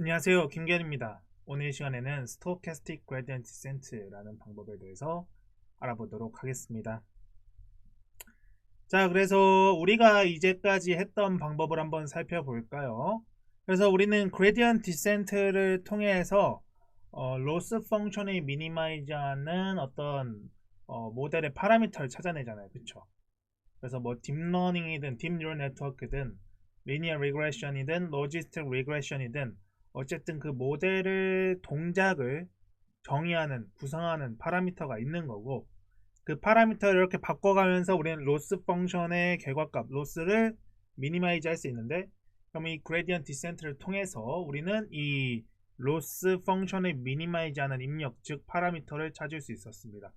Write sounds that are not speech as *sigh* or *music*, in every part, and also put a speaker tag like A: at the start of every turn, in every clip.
A: 안녕하세요. 김견입니다. 오늘 시간에는 Stochastic Gradient Descent라는 방법에 대해서 알아보도록 하겠습니다. 자, 그래서 우리가 이제까지 했던 방법을 한번 살펴볼까요? 그래서 우리는 Gradient Descent를 통해서 어, 로스 펑션을 미니마이즈하는 어떤 어, 모델의 파라미터를 찾아내잖아요. 그쵸? 그래서 뭐 딥러닝이든 딥뉴럴 네트워크든 리니어 리그레션이든 로지스틱 리그레션이든 어쨌든 그 모델을 동작을 정의하는 구성하는 파라미터가 있는 거고 그 파라미터를 이렇게 바꿔가면서 우리는 로스 펑션의 결과값 로스를 미니마이즈 할 수 있는데 그럼 이 그레디언트 디센트를 통해서 우리는 이 로스 펑션을 미니마이즈 하는 입력 즉 파라미터를 찾을 수 있었습니다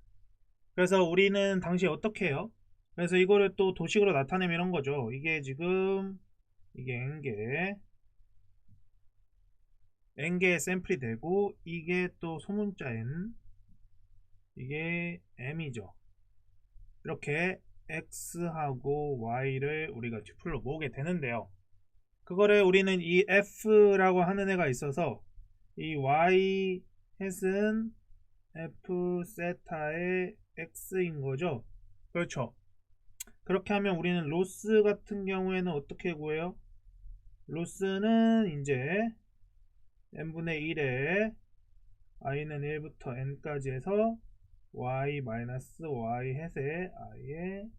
A: 그래서 우리는 당시 어떻게 해요? 그래서 이거를 또 도식으로 나타내면 이런 거죠 이게 지금 이게 n개 n개의 샘플이 되고 이게 또 소문자 n 이게 m이죠. 이렇게 x하고 y를 우리가 튜플로 모으게 되는데요. 그거를 우리는 이 f라고 하는 애가 있어서 이 y 햇은 f 세타의 x인 거죠. 그렇죠. 그렇게 하면 우리는 로스 같은 경우에는 어떻게 구해요? 로스는 이제 n분의 1에 i는 1부터 n까지 해서 y 마이너스 y 햇의 i의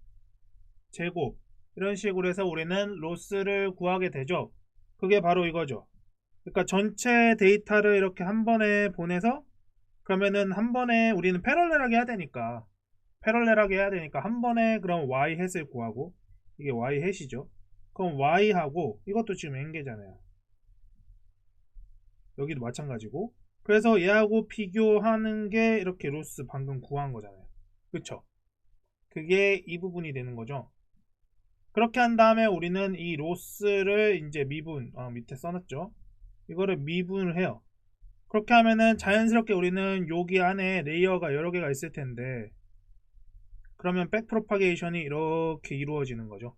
A: 제곱. 이런 식으로 해서 우리는 로스를 구하게 되죠. 그게 바로 이거죠. 그러니까 전체 데이터를 이렇게 한 번에 보내서 그러면은 한 번에 우리는 패럴렐하게 해야 되니까. 패럴렐하게 해야 되니까 한 번에 그럼 y 햇을 구하고 이게 y 햇이죠. 그럼 y하고 이것도 지금 n개잖아요 여기도 마찬가지고. 그래서 얘하고 비교하는 게 이렇게 로스 방금 구한 거잖아요. 그쵸? 그게 이 부분이 되는 거죠. 그렇게 한 다음에 우리는 이 로스를 이제 미분 어, 밑에 써놨죠. 이거를 미분을 해요. 그렇게 하면은 자연스럽게 우리는 여기 안에 레이어가 여러 개가 있을 텐데 그러면 백프로파게이션이 이렇게 이루어지는 거죠.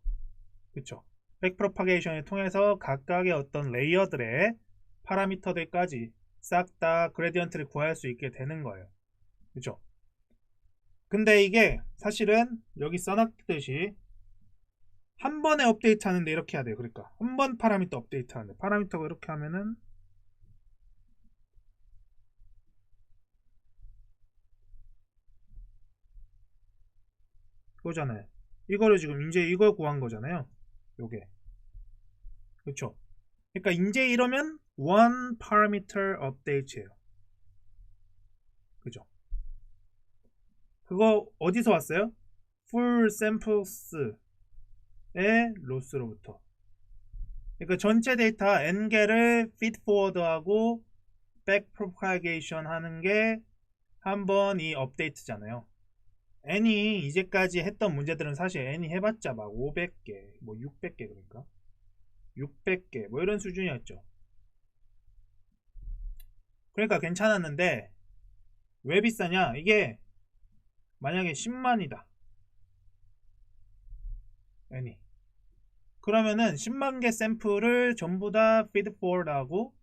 A: 그쵸? 백프로파게이션을 통해서 각각의 어떤 레이어들의 파라미터들까지 싹 다 그레디언트를 구할 수 있게 되는 거예요. 그죠? 근데 이게 사실은 여기 써놨듯이 한 번에 업데이트 하는데 이렇게 해야 돼요. 그러니까 한 번 파라미터 업데이트 하는데 파라미터가 이렇게 하면은 이거잖아요. 이거를 지금 이제 이걸 구한 거잖아요. 요게. 그렇죠? 그러니까 이제 이러면 one parameter update예요. 그죠? 그거 어디서 왔어요? full samples의 로스로부터. 그러니까 전체 데이터 n개를 feed forward하고 back propagation 하는 게 한 번 이 업데이트잖아요. n이 이제까지 했던 문제들은 사실 n이 해봤자 막 500개, 뭐 600개 그러니까 600개 뭐 이런 수준이었죠. 그러니까 괜찮았는데 왜 비싸냐? 이게 만약에 10만이다. 애니. 그러면은 10만 개 샘플을 전부 다 feed forward 하고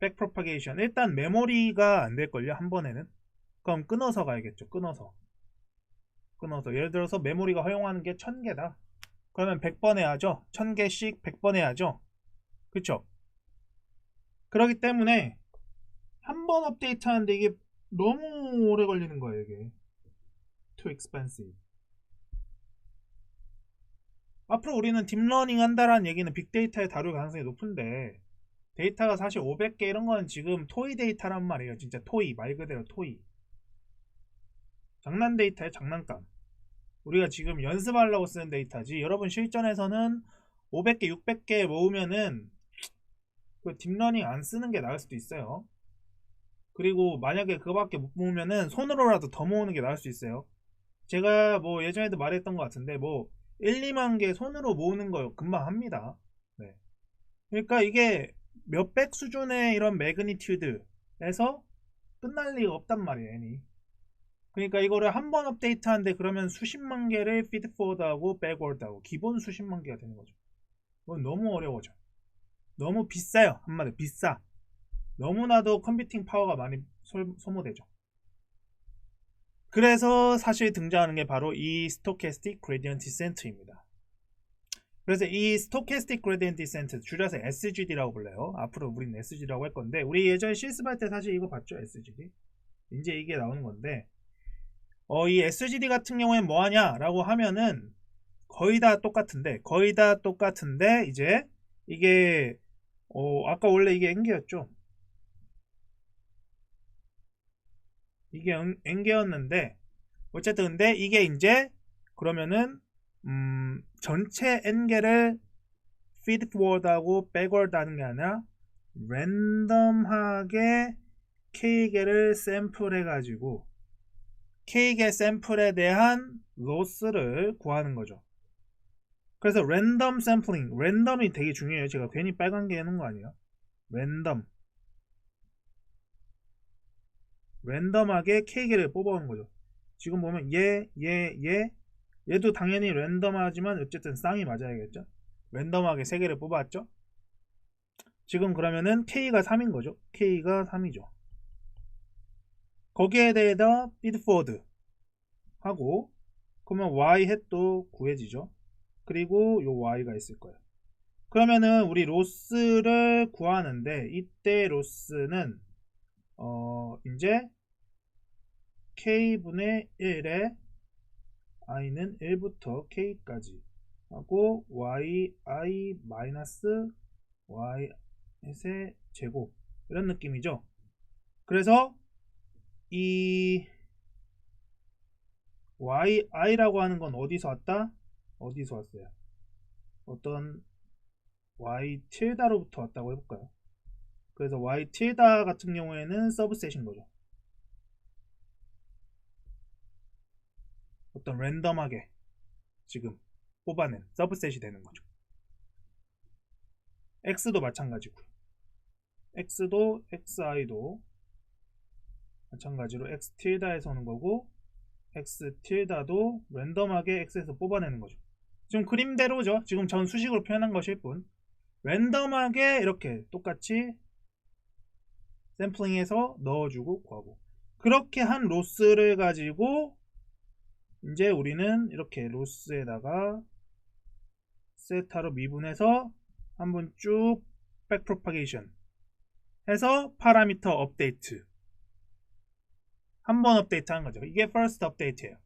A: back propagation. 일단 메모리가 안 될걸요, 한 번에는. 그럼 끊어서 가야겠죠, 끊어서. 끊어서. 예를 들어서 메모리가 허용하는 게 1000개다. 그러면 100번 해야죠. 1000개씩 100번 해야죠. 그쵸? 그렇기 때문에 한 번 업데이트 하는데 이게 너무 오래 걸리는 거예요, 이게. too expensive. 앞으로 우리는 딥러닝 한다라는 얘기는 빅데이터에 다룰 가능성이 높은데 데이터가 사실 500개 이런 건 지금 토이 데이터란 말이에요. 진짜 토이, 말 그대로 토이. 장난 데이터의 장난감. 우리가 지금 연습하려고 쓰는 데이터지 여러분 실전에서는 500개 600개 모으면은 그 딥러닝 안 쓰는 게 나을 수도 있어요 그리고 만약에 그거밖에 못 모으면은 손으로라도 더 모으는 게 나을 수 있어요 제가 뭐 예전에도 말했던 것 같은데 뭐 1, 2만 개 손으로 모으는 거 금방 합니다 네. 그러니까 이게 몇백 수준의 이런 매그니튜드에서 끝날 리가 없단 말이에요 애니 그러니까 이거를 한 번 업데이트 하는데 그러면 수십만 개를 피드 포워드하고 백워드하고 기본 수십만 개가 되는 거죠. 너무 어려워져. 너무 비싸요. 한마디로 비싸. 너무나도 컴퓨팅 파워가 많이 소, 소모되죠. 그래서 사실 등장하는 게 바로 이 스토캐스틱 그레디언트 디센트입니다. 그래서 이 스토캐스틱 그레디언트 디센트 줄여서 SGD라고 불러요. 앞으로 우리는 SGD라고 할 건데 우리 예전에 실습할 때 사실 이거 봤죠 SGD. 이제 이게 나오는 건데 어, 이 SGD 같은 경우에 뭐 하냐라고 하면은 거의 다 똑같은데 거의 다 똑같은데 이제 이게 어, 아까 원래 이게 N개였죠. 이게 N개였는데 어쨌든 근데 이게 이제 그러면은 음, 전체 n개를 feed forward하고 backward 하는 게 아니라 랜덤하게 k개를 샘플해 가지고 k개 샘플에 대한 로스를 구하는 거죠. 그래서 랜덤 샘플링, 랜덤이 되게 중요해요. 제가 괜히 빨간 게 해놓은 거 아니에요. 랜덤. 랜덤하게 k개를 뽑아오는 거죠. 지금 보면 얘, 얘, 얘, 얘도 당연히 랜덤하지만 어쨌든 쌍이 맞아야겠죠. 랜덤하게 3개를 뽑았죠. 지금 그러면은 K가 3인 거죠. K가 3이죠. 거기에 대해서 비드포드 하고 그러면 Y 햇도 구해지죠. 그리고 요 Y가 있을 거예요. 그러면은 우리 로스를 구하는데 이때 로스는 어 이제 K분의 1에 i는 1부터 k까지 하고 yi 마이너스 y의 제곱 이런 느낌이죠. 그래서 이 y i라고 하는 건 어디서 왔다? 어디서 왔어요? 어떤 y 틸다로부터 왔다고 해볼까요? 그래서 y 틸다 같은 경우에는 서브셋인 거죠. 어떤 랜덤하게 지금 뽑아낸 서브셋이 되는 거죠. x도 마찬가지고요. x도 xi도 마찬가지로 x 틸다에서 오는 거고 x 틸다도 랜덤하게 x에서 뽑아내는 거죠. 지금 그림대로죠. 지금 전 수식으로 표현한 것일 뿐 랜덤하게 이렇게 똑같이 샘플링해서 넣어주고 구하고 그렇게 한 로스를 가지고 이제 우리는 이렇게 로스에다가 세타로 미분해서 한번 쭉 백프로파게이션 해서 파라미터 업데이트 한 번 업데이트 한 거죠. 이게 first 업데이트예요.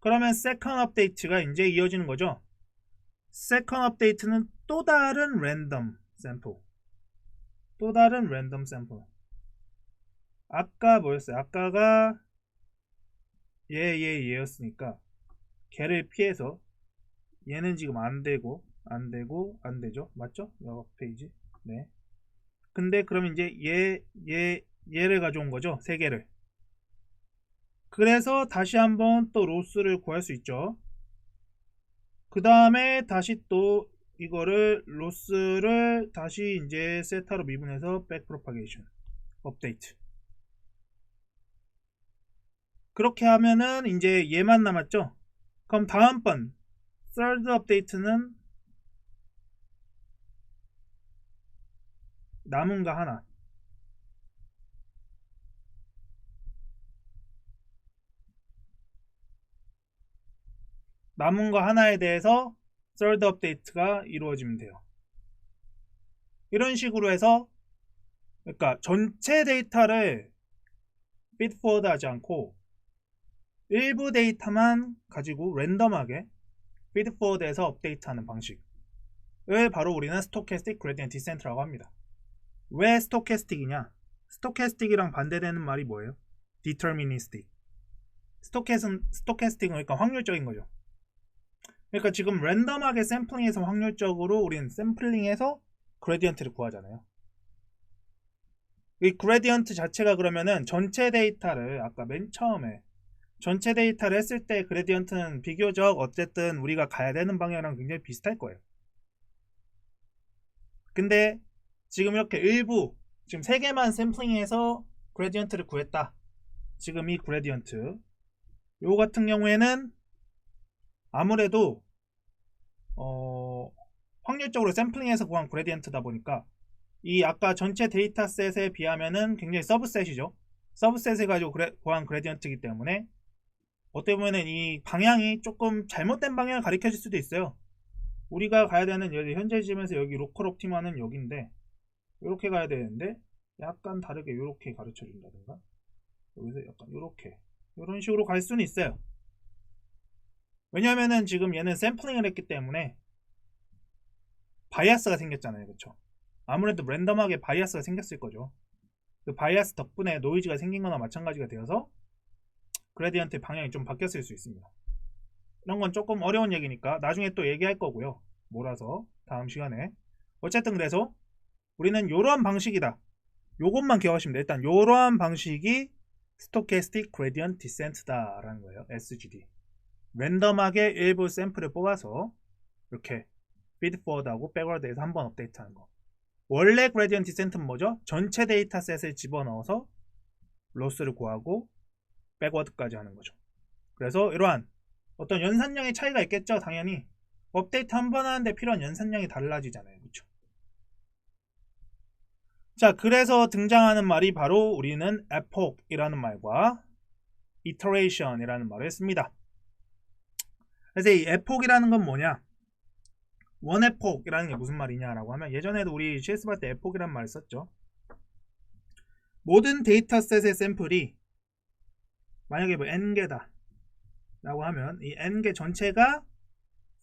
A: 그러면 second 업데이트가 이제 이어지는 거죠. second 업데이트는 또 다른 랜덤 샘플 또 다른 랜덤 샘플 아까 뭐였어요? 아까가 얘, 얘, 얘였으니까 걔를 피해서 얘는 지금 안 되고 안 되고 안 되죠? 맞죠? 옆 페이지? 네. 근데 그럼 이제 얘, 얘, 얘를 가져온 거죠? 세 개를. 그래서 다시 한번 또 로스를 구할 수 있죠. 그 다음에 다시 또 이거를 로스를 다시 이제 세타로 미분해서 백 프로파게이션 업데이트 그렇게 하면은 이제 얘만 남았죠. 그럼 다음번 third 업데이트는 남은 거 하나. 남은 거 하나에 대해서 third 업데이트가 이루어지면 돼요. 이런 식으로 해서 그러니까 전체 데이터를 비트포워드 하지 않고 일부 데이터만 가지고 랜덤하게 피드포워드에서 업데이트하는 방식을 바로 우리는 스토캐스틱 그레디언트 디센트라고 합니다. 왜 스토캐스틱이냐? 스토캐스틱이랑 반대되는 말이 뭐예요? 디터미니스틱. 스토캐스는 스토캐스틱은 그러니까 확률적인 거죠. 그러니까 지금 랜덤하게 샘플링해서 확률적으로 우리는 샘플링해서 그레디언트를 구하잖아요. 이 그레디언트 자체가 그러면은 전체 데이터를 아까 맨 처음에 전체 데이터를 했을 때 그레디언트는 비교적 어쨌든 우리가 가야 되는 방향이랑 굉장히 비슷할 거예요. 근데 지금 이렇게 일부 지금 3개만 샘플링해서 그레디언트를 구했다. 지금 이 그레디언트 요 같은 경우에는 아무래도 어, 확률적으로 샘플링해서 구한 그레디언트다 보니까 이 아까 전체 데이터셋에 비하면은 굉장히 서브셋이죠. 서브셋을 가지고 그래, 구한 그레디언트이기 때문에 어떻게 보면은 이 방향이 조금 잘못된 방향을 가리켜 줄 수도 있어요. 우리가 가야 되는 여기 현재 지점에서 여기 로컬 옵티마는 여기인데 이렇게 가야 되는데 약간 다르게 이렇게 가르쳐 준다든가 여기서 약간 이렇게 이런 식으로 갈 수는 있어요. 왜냐면은 지금 얘는 샘플링을 했기 때문에 바이아스가 생겼잖아요. 그쵸? 아무래도 랜덤하게 바이아스가 생겼을 거죠. 그 바이아스 덕분에 노이즈가 생긴 거나 마찬가지가 되어서 그레디언트의 방향이 좀 바뀌었을 수 있습니다. 이런 건 조금 어려운 얘기니까 나중에 또 얘기할 거고요. 몰아서 다음 시간에. 어쨌든 그래서 우리는 이러한 방식이다. 요것만 기억하시면 돼요. 일단 이러한 방식이 스토캐스틱 그레디언트 디센트다라는 거예요. SGD. 랜덤하게 일부 샘플을 뽑아서 이렇게 피드 포워드하고 백워드에서 한 번 업데이트하는 거. 원래 그레디언트 디센트는 뭐죠? 전체 데이터셋을 집어넣어서 로스를 구하고 백워드까지 하는 거죠. 그래서 이러한 어떤 연산량의 차이가 있겠죠, 당연히. 업데이트 한 번 하는데 필요한 연산량이 달라지잖아요. 그렇죠? 자, 그래서 등장하는 말이 바로 우리는 epoch이라는 말과 iteration이라는 말을 했습니다. 그래서 이 epoch이라는 건 뭐냐? 원 epoch이라는 게 무슨 말이냐라고 하면 예전에도 우리 CS 할때 epoch이라는 말을 썼죠. 모든 데이터셋의 샘플이 만약에 뭐 n개다 라고 하면 이 n개 전체가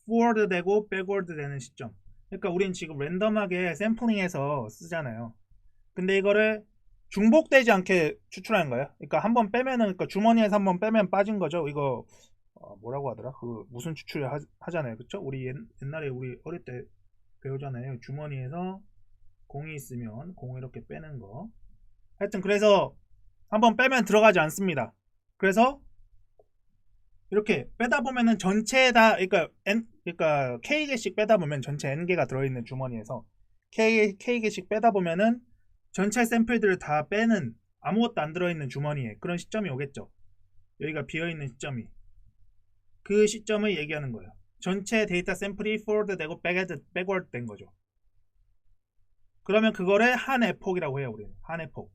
A: forward 되고 backward 되는 시점 그러니까 우린 지금 랜덤하게 샘플링해서 쓰잖아요 근데 이거를 중복되지 않게 추출하는 거예요 그러니까 한 번 빼면은 그러니까 주머니에서 한 번 빼면 빠진 거죠 이거 어, 뭐라고 하더라? 그 무슨 추출을 하, 잖아요. 그쵸? 우리 옛, 옛날에 우리 어릴 때 배우잖아요. 주머니에서 공이 있으면 공 이렇게 빼는 거. 하여튼 그래서 한번 빼면 들어가지 않습니다. 그래서 이렇게 빼다 보면은 전체 다 그러니까 n 그러니까 k 개씩 빼다 보면 전체 n 개가 들어 있는 주머니에서 k k 개씩 빼다 보면은 전체 샘플들을 다 빼는 아무것도 안 들어 있는 주머니에 그런 시점이 오겠죠. 여기가 비어 있는 시점이 그 시점을 얘기하는 거예요. 전체 데이터 샘플이 forward 되고 backward, backward 된 거죠. 그러면 그거를 한 에폭이라고 해요. 우리는 한 에폭.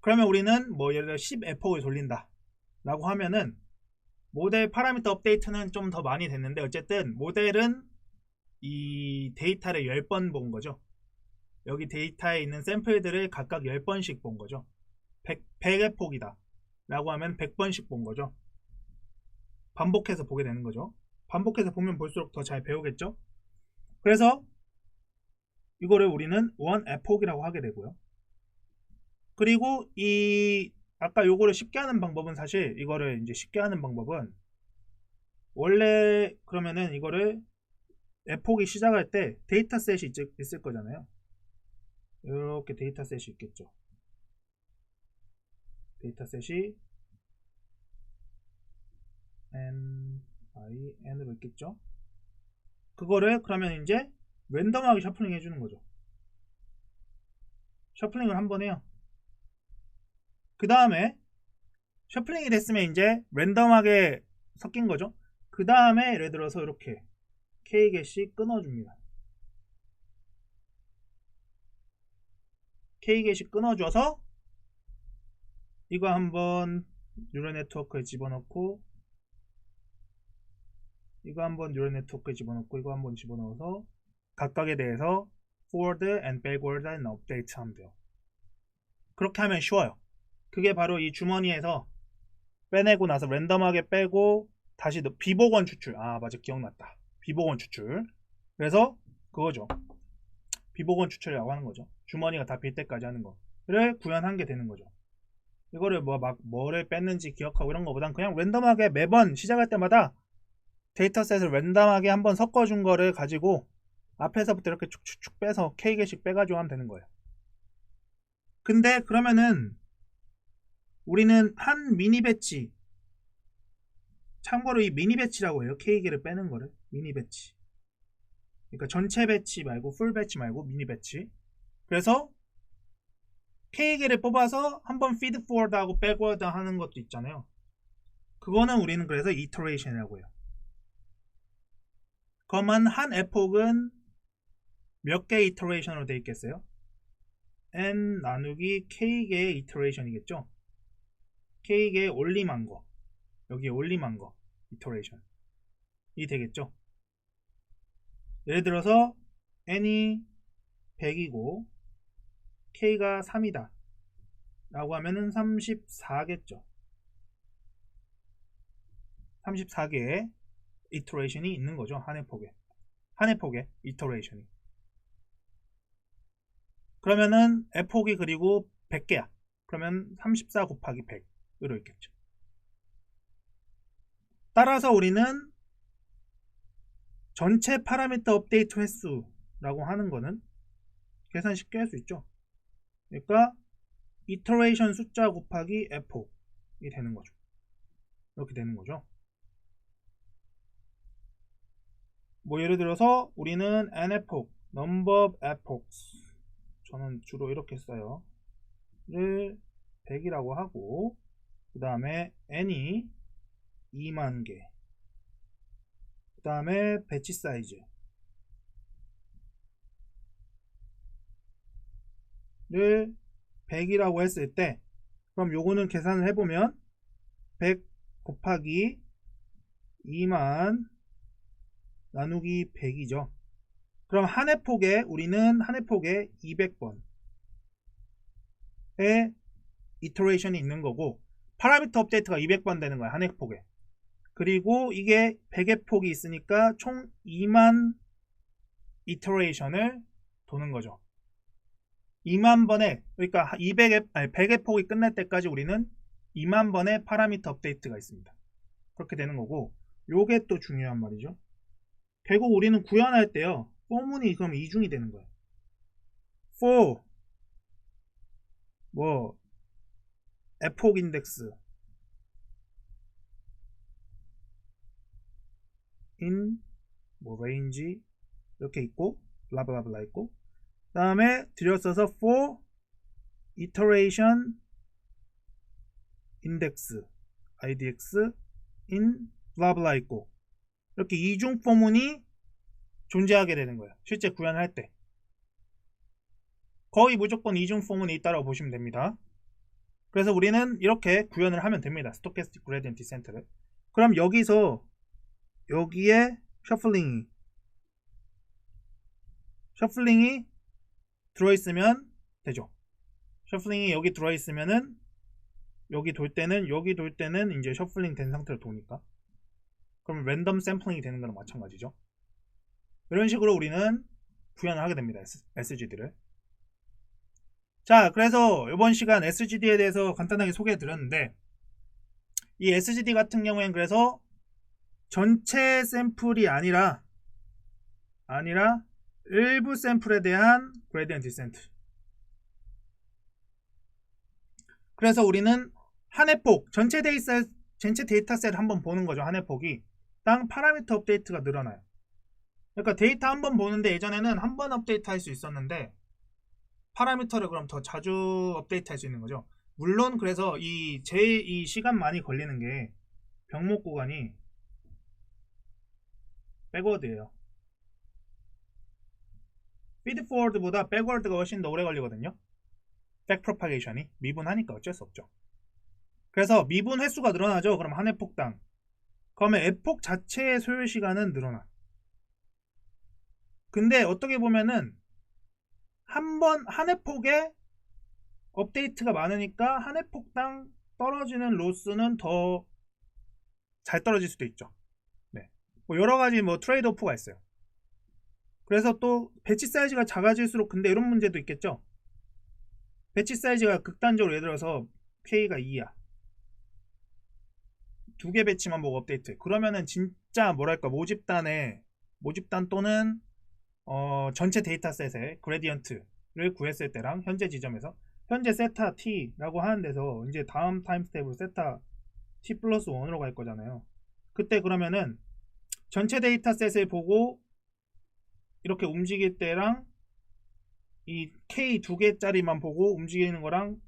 A: 그러면 우리는 뭐 예를 들어 10 에폭을 돌린다 라고 하면은 모델 파라미터 업데이트는 좀 더 많이 됐는데 어쨌든 모델은 이 데이터를 10번 본 거죠 여기 데이터에 있는 샘플들을 각각 10번씩 본 거죠 100, 100의 폭이다 라고 하면 100번씩 본 거죠 반복해서 보게 되는 거죠 반복해서 보면 볼수록 더 잘 배우겠죠 그래서 이거를 우리는 원 에폭이라고 하게 되고요 그리고 이 아까 요거를 쉽게 하는 방법은 사실 이거를 이제 쉽게 하는 방법은 원래 그러면은 이거를 에폭이 시작할 때 데이터셋이 있을 거잖아요. 이렇게 데이터셋이 있겠죠. 데이터셋이 n i n으로 있겠죠. 그거를 그러면 이제 랜덤하게 셔플링 해주는 거죠. 셔플링을 한 번 해요. 그 다음에 셔플링이 됐으면 이제 랜덤하게 섞인 거죠. 그 다음에 예를 들어서 이렇게 K 개씩 끊어줍니다. K 개씩 끊어줘서 이거 한번 뉴럴 네트워크에 집어넣고 이거 한번 뉴럴 네트워크에 집어넣고 이거 한번 집어넣어서 각각에 대해서 forward and backward and update 하면 돼요. 그렇게 하면 쉬워요. 그게 바로 이 주머니에서 빼내고 나서 랜덤하게 빼고 다시 비복원 추출. 아 맞아. 기억났다. 비복원 추출. 그래서 그거죠. 비복원 추출이라고 하는 거죠. 주머니가 다 빌 때까지 하는 거를 구현한 게 되는 거죠. 이거를 뭐 막 뭐를 뺐는지 기억하고 이런 거보단 그냥 랜덤하게 매번 시작할 때마다 데이터셋을 랜덤하게 한번 섞어준 거를 가지고 앞에서부터 이렇게 축축축 빼서 K개씩 빼가지고 하면 되는 거예요 근데 그러면은 우리는 한 미니 배치 참고로 이 미니 배치라고 해요. K개를 빼는 거를 미니 배치. 그러니까 전체 배치 말고 풀 배치 말고 미니 배치. 그래서 K개를 뽑아서 한번 피드 포워드하고 백워드 하는 것도 있잖아요. 그거는 우리는 그래서 이터레이션이라고 해요. 그만 한 에폭은 몇개 이터레이션으로 되어 있겠어요? n 나누기 k개의 이터레이션이겠죠? k개의 올림한 거 여기에 올림한 거 이터레이션 이 되겠죠? 예를 들어서 n이 100이고 k가 3이다 라고 하면은 34겠죠 34개의 이터레이션이 있는 거죠 한 해 폭에 한 해 폭에 이터레이션이. 그러면은 f폭이 그리고 100개야. 그러면 34 곱하기 100으로 있겠죠. 따라서 우리는 전체 파라미터 업데이트 횟수라고 하는 거는 계산 쉽게 할 수 있죠. 그러니까 이터레이션 숫자 곱하기 f폭이 되는 거죠. 이렇게 되는 거죠 뭐 예를 들어서 우리는 nf폭 number of epochs 저는 주로 이렇게 써요 를 100이라고 하고 그 다음에 n이 2만 개. 그 다음에 배치 사이즈. 를 100이라고 했을 때 그럼 요거는 계산을 해보면 100 곱하기 2만 나누기 100이죠. 그럼 한 해 폭에 우리는 한 해 폭에 200번의 이터레이션이 있는 거고 파라미터 업데이트가 200번 되는 거야 한 해 폭에. 그리고 이게 100의 폭이 있으니까 총 2만 이터레이션을 도는 거죠. 2만 번에 그러니까 200의 아니 100의 폭이 끝날 때까지 우리는 2만 번의 파라미터 업데이트가 있습니다. 그렇게 되는 거고 요게 또 중요한 말이죠. 결국 우리는 구현할 때요. 포문이 그럼 이중이 되는 거예요. for 뭐 에폭 인덱스 in 뭐 range 이렇게 있고 블라블라블라 있고 그 다음에 들여써서 for iteration index idx in 블라블라 있고 이렇게 이중 포문이 존재하게 되는 거예요. 실제 구현할 때 거의 무조건 이중 포문이 있다고 보시면 됩니다. 그래서 우리는 이렇게 구현을 하면 됩니다. 스토캐스틱 그레디언트 디센트를. 그럼 여기서 여기에 셔플링이 셔플링이 들어있으면 되죠. 셔플링이 여기 들어있으면은 여기 돌 때는 여기 돌 때는 이제 셔플링 된 상태로 도니까 그럼 랜덤 샘플링이 되는 거랑 마찬가지죠. 이런 식으로 우리는 구현을 하게 됩니다. SGD를. 자, 그래서 이번 시간 SGD에 대해서 간단하게 소개해 드렸는데 이 SGD 같은 경우엔 그래서 전체 샘플이 아니라 아니라 일부 샘플에 대한 그레디언트 디센트 그래서 우리는 한 해폭 전체 데이터 전체 데이터셋을 한번 보는 거죠 한 해폭이 땅 파라미터 업데이트가 늘어나요 그러니까 데이터 한 번 보는데 예전에는 한 번 업데이트 할 수 있었는데 파라미터를 그럼 더 자주 업데이트 할 수 있는 거죠 물론 그래서 이 제일 이 시간 많이 걸리는 게 병목 구간이 백워드예요. 피드 포워드보다 백워드가 훨씬 더 오래 걸리거든요. 백 프로파게이션이 미분하니까 어쩔 수 없죠. 그래서 미분 횟수가 늘어나죠. 그럼 한해 폭당. 그러면 에폭 자체의 소요 시간은 늘어나. 근데 어떻게 보면은 한 번 한 해 폭에 업데이트가 많으니까 한 해 폭당 떨어지는 로스는 더 잘 떨어질 수도 있죠. 뭐 여러 가지 뭐 트레이드 오프가 있어요. 그래서 또 배치 사이즈가 작아질수록 근데 이런 문제도 있겠죠. 배치 사이즈가 극단적으로 예를 들어서 K가 2야. 두 개 배치만 보고 업데이트. 그러면은 진짜 뭐랄까 모집단에 모집단 또는 어, 전체 데이터셋의 그레디언트를 구했을 때랑 현재 지점에서 현재 세타 t라고 하는 데서 이제 다음 타임 스텝으로 세타 t 플러스 1으로 갈 거잖아요. 그때 그러면은 전체 데이터셋을 보고 이렇게 움직일 때랑 이 K 두 개짜리만 보고 움직이는 거랑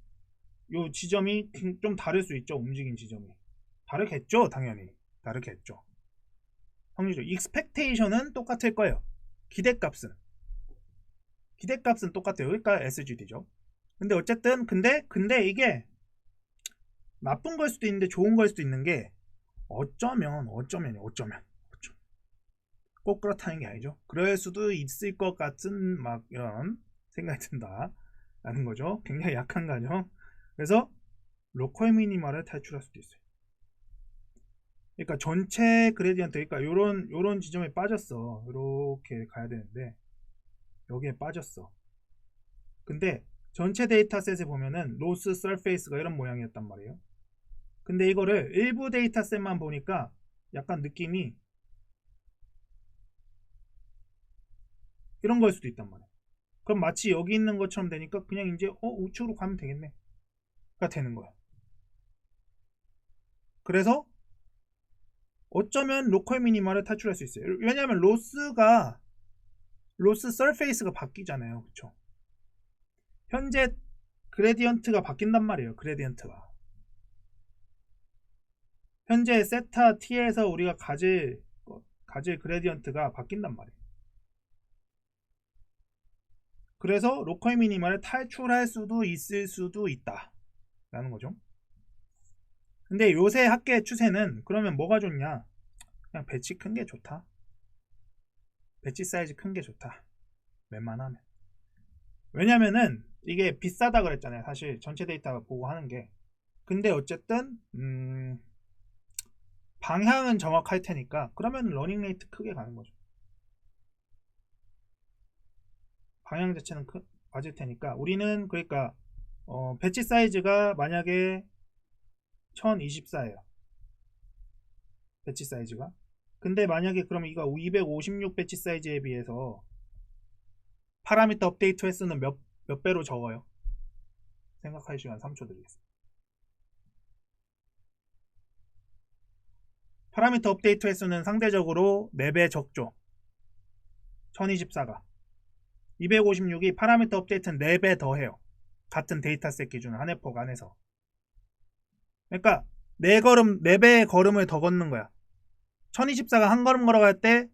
A: 요 지점이 좀 다를 수 있죠. 움직인 지점이. 다르겠죠. 당연히. 기대값은 똑같아요. 그러니까 SGD죠. 근데 어쨌든 근데 근데 이게 나쁜 걸 수도 있는데 좋은 걸 수도 있는 게 어쩌면 어쩌면 어쩌면 어쩌면 꼭 그렇다는 게 아니죠. 그럴 수도 있을 것 같은 막 이런 생각이 든다라는 거죠. 굉장히 약한 가정. 그래서 로컬 미니마를 탈출할 수도 있어요. 그러니까 전체 그레디언트 그러니까 요런 요런 지점에 빠졌어. 이렇게 가야 되는데 여기에 빠졌어. 근데 전체 데이터셋에 보면은 로스 서페이스가 이런 모양이었단 말이에요. 근데 이거를 일부 데이터셋만 보니까 약간 느낌이 이런 걸 수도 있단 말이에요. 그럼 마치 여기 있는 것처럼 되니까 그냥 이제 어 우측으로 가면 되겠네. 가 되는 거야. 그래서 어쩌면 로컬 미니마를 탈출할 수 있어요. 왜냐하면 로스가 로스 서페이스가 바뀌잖아요. 그쵸? 현재 그레디언트가 바뀐단 말이에요. 그레디언트가. 현재 세타 t에서 우리가 가질 가질 그레디언트가 바뀐단 말이에요. 그래서 로컬 미니마를 탈출할 수도 있을 수도 있다. 라는 거죠. 근데 요새 학계 추세는 그러면 뭐가 좋냐? 그냥 배치 큰 게 좋다. 배치 사이즈 큰 게 좋다. 웬만하면. 왜냐면은 이게 비싸다 그랬잖아요. 사실 전체 데이터 보고 하는 게. 근데 어쨌든 음 방향은 정확할 테니까 그러면 러닝 레이트 크게 가는 거죠. 방향 자체는 크, 맞을 테니까 우리는 그러니까 어, 배치 사이즈가 만약에 1024예요. 배치 사이즈가. 근데 만약에 그럼 이거 256 배치 사이즈에 비해서 파라미터 업데이트 횟수는 몇, 몇 배로 적어요? 생각할 시간 3초 드리겠습니다. 파라미터 업데이트 횟수는 상대적으로 4배 적죠. 1024가. 256이 파라미터 업데이트는 4배 더 해요. 같은 데이터셋 기준 한해폭 안에서. 그러니까 4걸음, 4배의 걸음을 더 걷는 거야. 1024가 한 걸음 걸어갈 때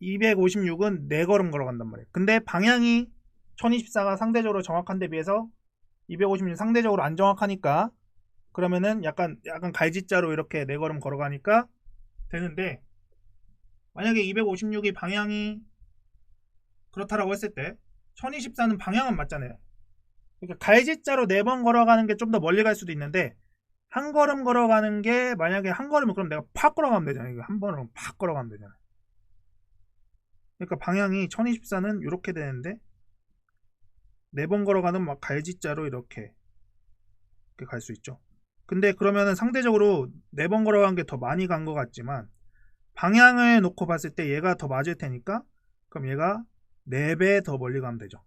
A: 256은 4걸음 걸어간단 말이에요. 근데 방향이 1024가 상대적으로 정확한 데 비해서 256이 상대적으로 안 정확하니까 그러면은 약간 약간 갈지자로 이렇게 4걸음 걸어가니까 되는데 만약에 256이 방향이 그렇다라고 했을 때 1024는 방향은 맞잖아요. 그러니까 갈지자로 4번 걸어가는 게 좀 더 멀리 갈 수도 있는데 한 걸음 걸어가는 게 만약에 한 걸음은 그럼 내가 팍 걸어가면 되잖아요. 한 번은 팍 걸어가면 되잖아요. 그러니까 방향이 1024는 이렇게 되는데 네 번 걸어가는 막 갈지자로 이렇게 이렇게 갈 수 있죠. 근데 그러면은 상대적으로 네 번 걸어간 게 더 많이 간 것 같지만 방향을 놓고 봤을 때 얘가 더 맞을 테니까 그럼 얘가 4배 더 멀리 가면 되죠.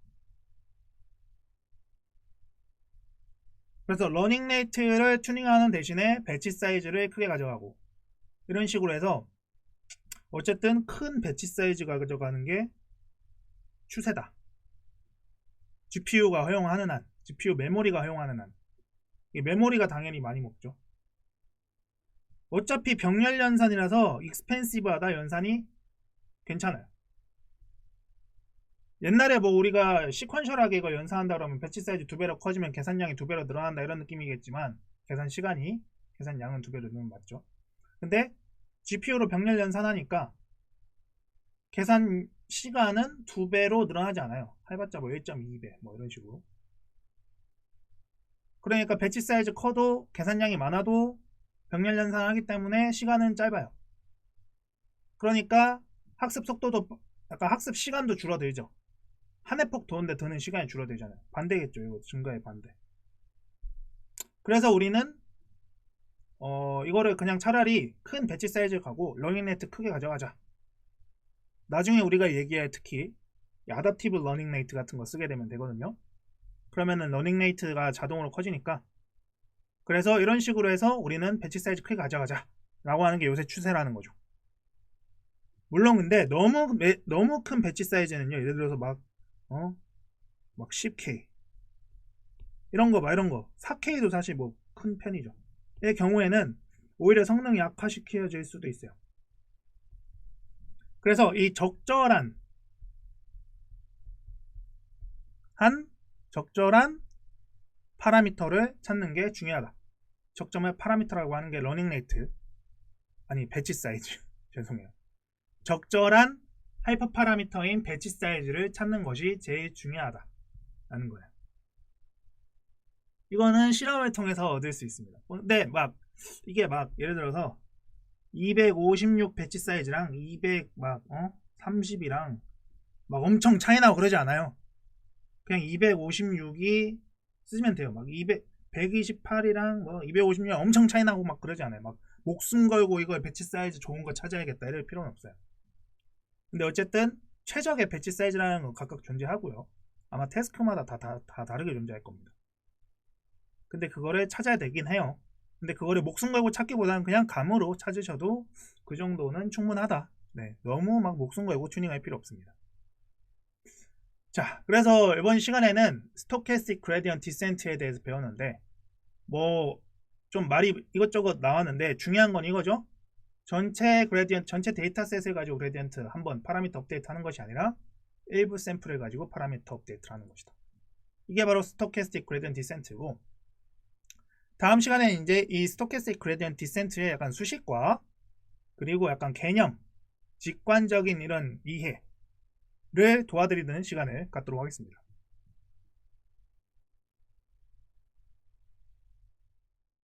A: 그래서 러닝 레이트를 튜닝하는 대신에 배치 사이즈를 크게 가져가고 이런 식으로 해서 어쨌든 큰 배치 사이즈가 가져가는 게 추세다. GPU가 허용하는 한, GPU 메모리가 허용하는 한. 이 메모리가 당연히 많이 먹죠. 어차피 병렬 연산이라서 익스펜시브하다 연산이 괜찮아요. 옛날에 뭐 우리가 시퀀셜하게 이걸 연산한다 그러면 배치 사이즈 두 배로 커지면 계산량이 두 배로 늘어난다 이런 느낌이겠지만 계산 시간이 계산량은 두 배로 늘면 맞죠. 근데 GPU로 병렬 연산하니까 계산 시간은 두 배로 늘어나지 않아요. 해봤자 뭐 1.2배 뭐 이런 식으로. 그러니까 배치 사이즈 커도 계산량이 많아도 병렬 연산하기 때문에 시간은 짧아요. 그러니까 학습 속도도 약간 학습 시간도 줄어들죠. 한 해폭 도는데 드는 시간이 줄어들잖아요. 반대겠죠. 이거 증가의 반대. 그래서 우리는 어, 이거를 그냥 차라리 큰 배치 사이즈 가고 러닝 레이트 크게 가져가자. 나중에 우리가 얘기할 특히 아답티브 러닝 레이트 같은 거 쓰게 되면 되거든요. 그러면은 러닝 레이트가 자동으로 커지니까 그래서 이런 식으로 해서 우리는 배치 사이즈 크게 가져가자 라고 하는 게 요새 추세라는 거죠. 물론 근데 너무 너무 큰 배치 사이즈는요. 예를 들어서 막 어? 막 10K 이런 거 봐 이런 거 4K도 사실 뭐 큰 편이죠 이 경우에는 오히려 성능이 약화시켜질 수도 있어요 그래서 이 적절한 적절한 파라미터를 찾는 게 중요하다. 적정한 파라미터라고 하는 게 러닝 레이트 아니 배치 사이즈 *laughs* 죄송해요. 적절한 하이퍼 파라미터인 배치 사이즈를 찾는 것이 제일 중요하다 라는 거예요. 이거는 실험을 통해서 얻을 수 있습니다. 근데 막 이게 막 예를 들어서 256 배치 사이즈랑 200막 어? 30이랑 막 엄청 차이 나고 그러지 않아요. 그냥 256이 쓰면 돼요. 막 200, 128이랑 뭐 256 엄청 차이 나고 막 그러지 않아요. 막 목숨 걸고 이걸 배치 사이즈 좋은 거 찾아야겠다 이럴 필요는 없어요. 근데 어쨌든 최적의 배치 사이즈라는 건 각각 존재하고요. 아마 태스크마다 다, 다, 다 다르게 존재할 겁니다. 근데 그거를 찾아야 되긴 해요. 근데 그거를 목숨 걸고 찾기보다는 그냥 감으로 찾으셔도 그 정도는 충분하다. 네, 너무 막 목숨 걸고 튜닝할 필요 없습니다. 자, 그래서 이번 시간에는 스토캐스틱 그레디언 디센트에 대해서 배웠는데 뭐 좀 말이 이것저것 나왔는데 중요한 건 이거죠. 전체 그레디언트, 전체 데이터셋을 가지고 그레디언트 한번 파라미터 업데이트 하는 것이 아니라 일부 샘플을 가지고 파라미터 업데이트를 하는 것이다. 이게 바로 스토캐스틱 그레디언 디센트고 다음 시간에는 이제 이 스토캐스틱 그레디언 디센트의 약간 수식과 그리고 약간 개념, 직관적인 이런 이해를 도와드리는 시간을 갖도록 하겠습니다.